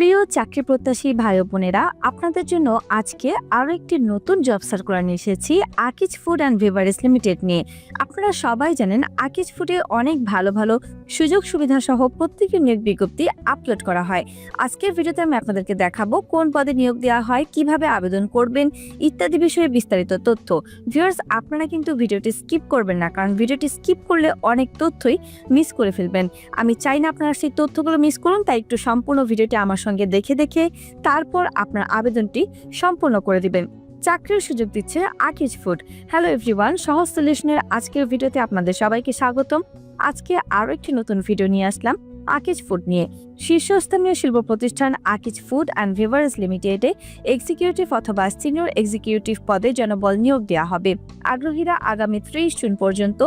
প্রিয় চাকরি প্রত্যাশী ভাই বোনেরা, আপনাদের জন্য আজকে আরও একটি নতুন জব সার্কুলার নিয়ে এসেছি Akij food and beverage limited নিয়ে। আপনারা সবাই জানেন আকিজ ফুডে অনেক ভালো ভালো সুযোগ সুবিধা সহ প্রত্যেকের নিয়োগ বিজ্ঞপ্তি আপলোড করা হয়। আজকের ভিডিওতে আমি আপনাদেরকে দেখাবো কোন পদে নিয়োগ দেওয়া হয়, কীভাবে আবেদন করবেন, ইত্যাদি বিষয়ে বিস্তারিত তথ্য। ভিউয়ার্স আপনারা কিন্তু ভিডিওটি স্কিপ করবেন না, কারণ ভিডিওটি স্কিপ করলে অনেক তথ্যই মিস করে ফেলবেন। আমি চাই না আপনারা সেই তথ্যগুলো মিস করুন, তাই একটু সম্পূর্ণ ভিডিওটি আমার সঙ্গে দেখে দেখে তারপর আপনার আবেদনটি সম্পূর্ণ করে দিবেন। চাকরির সুযোগ দিচ্ছে আকিজ ফুড। হ্যালো এভরিওয়ান সহজ সলিউশনের আজকের ভিডিওতে আপনাদের সবাইকে স্বাগতম। আজকে আরও একটি নতুন ভিডিও নিয়ে আসলাম আকিজ ফুড নিয়ে। শীর্ষস্থানীয় শিল্প প্রতিষ্ঠান আকিজ ফুড অ্যান্ড বেভারেজ লিমিটেডে এক্সিকিউটিভ অথবা সিনিয়র এক্সিকিউটিভ পদে জনবল নিয়োগ দেওয়া হবে। আগ্রহীরা আগামী ত্রিশ জুন পর্যন্ত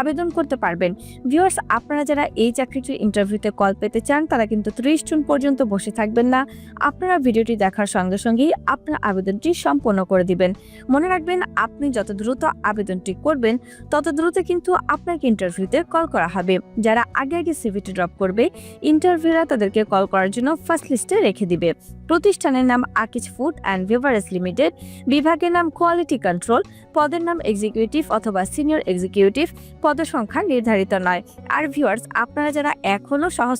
আবেদন করতে পারবেন। ভিউয়ার্স, আপনারা যারা এই চাকরিটির ইন্টারভিউতে কল পেতে চান, তারা কিন্তু ত্রিশ জুন পর্যন্ত বসে থাকবেন না। আপনারা ভিডিওটি দেখার সঙ্গে সঙ্গেই আপনার আবেদনটি সম্পন্ন করে দিবেন। মনে রাখবেন, আপনি যত দ্রুত আবেদনটি করবেন, তত দ্রুত কিন্তু আপনাকে ইন্টারভিউতে কল করা হবে। যারা আগে আগে সিভিটি ড্রপ করবে, ইন্টারভিউরা তাদেরকে কল করার জন্য ফার্স্ট লিস্টে রেখে দিবে। প্রতিষ্ঠানের নাম Akij food and beverage limited বিভাগের নাম কোয়ালিটি কন্ট্রোল পদের নাম এক্সিকিউটিভ অথবা সিনিয়র এক্সিকিউটিভ পদসংখ্যা নির্ধারিত নয়। আর ভিউয়ার্স আপনারা যারা এখনও সহজ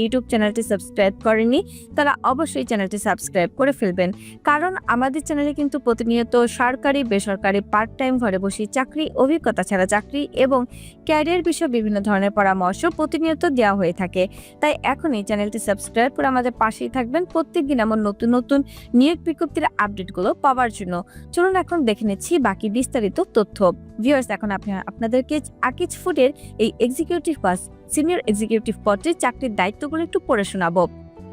ইউটিউব চ্যানেলটি সাবস্ক্রাইব করেননি, তারা অবশ্যই চ্যানেলটি সাবস্ক্রাইব করে ফেলবেন। কারণ আমাদের চ্যানেলে কিন্তু প্রতিনিয়ত সরকারি, বেসরকারি পার্ট টাইম ঘরে বসে চাকরি, অভিজ্ঞতা ছাড়া চাকরি এবং ক্যারিয়ার বিষয়ে বিভিন্ন ধরনের পরামর্শ প্রতিনিয়ত দেওয়া হয়ে থাকে। তাই এখনই চ্যানেলটি সাবস্ক্রাইব করে আমাদের পাশেই থাকবেন। প্রত্যেকদিন আমার নতুন নতুন নিয়োগ বিজ্ঞপ্তির আপডেটগুলো পাওয়ার জন্য। চলুন এখন দেখে নিচ্ছি বাকি বিস্তারিত তথ্য। ভিউয়ার্স এখন আপনি আপনাদেরকে আকিজ ফুডের এই এক্সিকিউটিভ বাস সিনিয়র এক্সিকিউটিভ পদটির চাকরির দায়িত্বগুলো একটু পড়ে শোনাবো।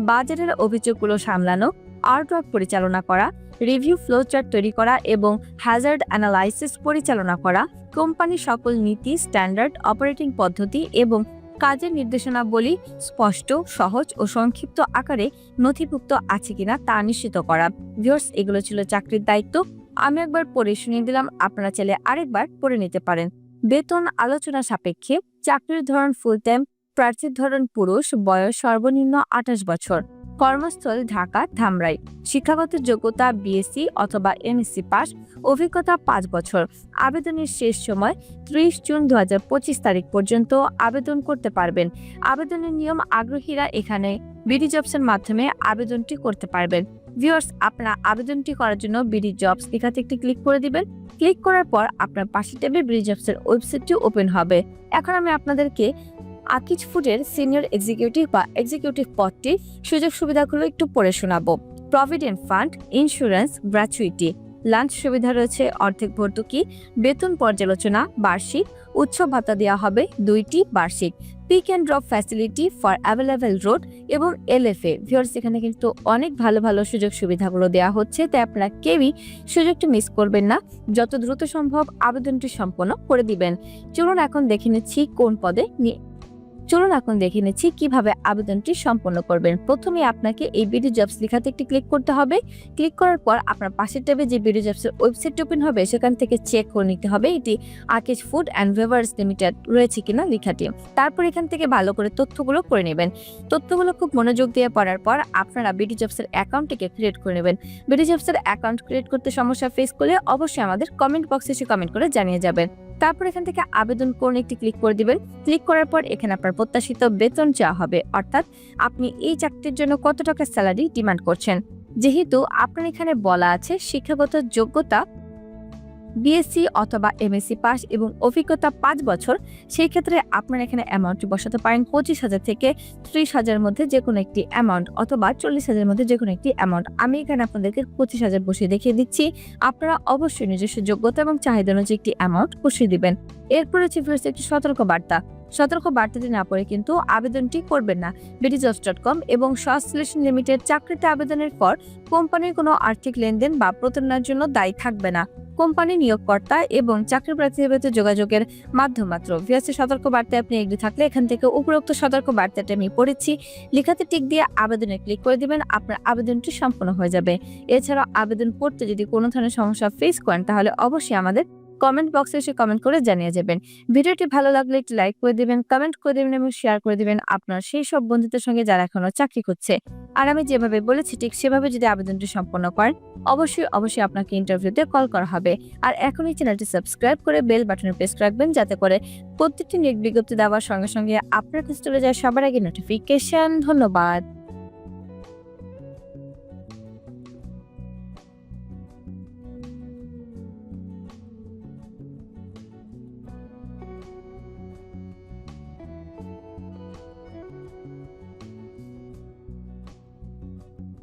বাজারের অভিযোগগুলো সামলানো আর্টওয়ার্ক পরিচালনা করা রিভিউ ফ্লো চার্ট তৈরি করা এবং হ্যাজার্ড অ্যানালাইসিস পরিচালনা করা, কোম্পানির সকল নীতি স্ট্যান্ডার্ড অপারেটিং পদ্ধতি এবং কাজের নির্দেশনাবলী স্পষ্ট, সহজ ও সংক্ষিপ্ত আকারে নথিভুক্ত আছে কিনা তা নিশ্চিত করা। ভিউর্স এগুলো ছিল চাকরির দায়িত্ব। আমি একবার পড়ে শুনিয়ে দিলাম, আপনারা চাইলে আরেকবার পড়ে নিতে পারেন। বেতন আলোচনা সাপেক্ষে চাকরির ধরন ফুল টাইম প্রার্থীর ধরন পুরুষ, বয়স সর্বনিম্ন আঠাশ বছর। কর্মস্থল ঢাকা ধামরাই। শিক্ষাগত যোগ্যতা বিএসসি অথবা এমএসসি পাস, অভিজ্ঞতা পাঁচ বছর। আবেদনের শেষ সময় ত্রিশ জুন দু হাজার পঁচিশ তারিখ পর্যন্ত আবেদন করতে পারবেন। আবেদনের নিয়ম আগ্রহীরা এখানে বিডি জবসের মাধ্যমে আবেদনটি করতে পারবেন। ভিউয়ার্স, আপনারা আবেদনটি করার জন্য বিডি জবস লেখাতে একটি ক্লিক করে দিবেন। ক্লিক করার পর আপনার পাশে টেবে বিডি জবসের ওয়েবসাইটটি ওপেন হবে। এখন আমি আপনাদেরকে আকিজ ফুডের সিনিয়র এক্সিকিউটিভ বা এক্সিকিউটিভ পদটি সুযোগ সুবিধাগুলো একটু পড়ে শোনাবো। Provident fund insurance gratuity lunch সুবিধা রয়েছে, অর্ধেক ভর্তুকি, বেতন পর্যালোচনা, বার্ষিক। উৎসব ভাতা দেওয়া হবে দুইটি বার্ষিক। Pick and drop facility for available road এবং এলএফএ ভিওর্স এখানে কিন্তু অনেক ভালো ভালো সুযোগ সুবিধাগুলো দেওয়া হচ্ছে, তাই আপনারা কেউই সুযোগটি মিস করবেন না। যত দ্রুত সম্ভব আবেদনটি সম্পন্ন করে দিবেন। চলুন এখন দেখে নিচ্ছি কোন পদে নিয়ে চলুন এখন দেখে নিচ্ছি কীভাবে আবেদনটি সম্পন্ন করবেন। প্রথমে আপনাকে এই বিডি জবস লেখাতে একটি ক্লিক করতে হবে। ক্লিক করার পর আপনার পাশের ট্যাবে যে বিডি জবসের ওয়েবসাইট ওপেন হবে, সেখান থেকে চেক করে নিতে হবে এটি Akij food and beverage limited রয়েছে কিনা লেখাটি। তারপর এখান থেকে ভালো করে তথ্যগুলো করে নেবেন। তথ্যগুলো খুব মনোযোগ দিয়ে পড়ার পর আপনারা বিডি জবসের অ্যাকাউন্টটিকে ক্রিয়েট করে নেবেন। বিডি জবসের অ্যাকাউন্ট ক্রিয়েট করতে সমস্যা ফেস করলে অবশ্যই আমাদের কমেন্ট বক্সে এসে কমেন্ট করে জানিয়ে যাবেন। তারপর এখান থেকে আবেদন করুন, একটি ক্লিক করে দিবেন। ক্লিক করার পর এখানে আপনার প্রত্যাশিত বেতন চাওয়া হবে। অর্থাৎ আপনি এই চাকরির জন্য কত টাকা স্যালারি ডিমান্ড করছেন। যেহেতু আপনার এখানে বলা আছে শিক্ষাগত যোগ্যতা বিএসসি অথবা এমএসসি পাস এবং অভিজ্ঞতা পাঁচ বছর, সেই ক্ষেত্রে আপনারা এখানে অ্যামাউন্টটি বসাতে পারেন পঁচিশ হাজার থেকে ত্রিশ হাজারের মধ্যে যে কোনো একটি অ্যামাউন্ট অথবা চল্লিশ হাজারের মধ্যে যে কোনো একটি অ্যামাউন্ট আমি এখানে আপনাদেরকে পঁচিশ হাজার বসিয়ে দেখিয়ে দিচ্ছি। আপনারা অবশ্যই নিজস্ব যোগ্যতা এবং চাহিদা অনুযায়ী একটি অ্যামাউন্ট বসিয়ে দিবেন। এরপরে হচ্ছে একটি সতর্ক বার্তা সতর্ক বার্তাটি না পড়ে কিন্তু আবেদনটি করবেন না। বিডিজবস ডট কম এবং সলিউশন লিমিটেড চাকরিতে আবেদনের পর কোম্পানির কোনো আর্থিক লেনদেন বা প্রতারণার জন্য দায়ী থাকবে না। কোম্পানি নিয়োগকর্তা এবং চাকরি প্রার্থীদের ভেতর যোগাযোগের মাধ্যম মাত্র। ভিএসসি সতর্ক বার্তায় আপনি এগ্রি থাকলে এখান থেকে উপরোক্ত সতর্ক বার্তাটি আমি পড়েছি। লেখাতে টিক দিয়ে আবেদনে ক্লিক করে দিবেন, আপনার আবেদনটি সম্পূর্ণ হয়ে যাবে। এছাড়াও আবেদন করতে যদি কোনো ধরনের সমস্যা ফেস করেন, তাহলে অবশ্যই আমাদের কমেন্ট বক্সে এসে কমেন্ট করে জানিয়ে যাবেন। ভিডিওটি ভালো লাগলে একটি লাইক করে দিবেন কমেন্ট করে দিবেন এবং শেয়ার করে দিবেন আপনার সেই সব বন্ধুদের সঙ্গে যারা এখনও চাকরি করছে আর আমি যেভাবে বলেছি, ঠিক সেভাবে যদি আবেদনটি সম্পন্ন করেন, অবশ্যই অবশ্যই আপনাকে ইন্টারভিউতে কল করা হবে। আর এখন এই চ্যানেলটি সাবস্ক্রাইব করে বেল বাটনে প্রেস রাখবেন যাতে করে প্রত্যেকটি নিয়োগ বিজ্ঞপ্তি দেওয়ার সঙ্গে সঙ্গে আপনার কাছে চলে যায় সবার আগে নোটিফিকেশন ধন্যবাদ।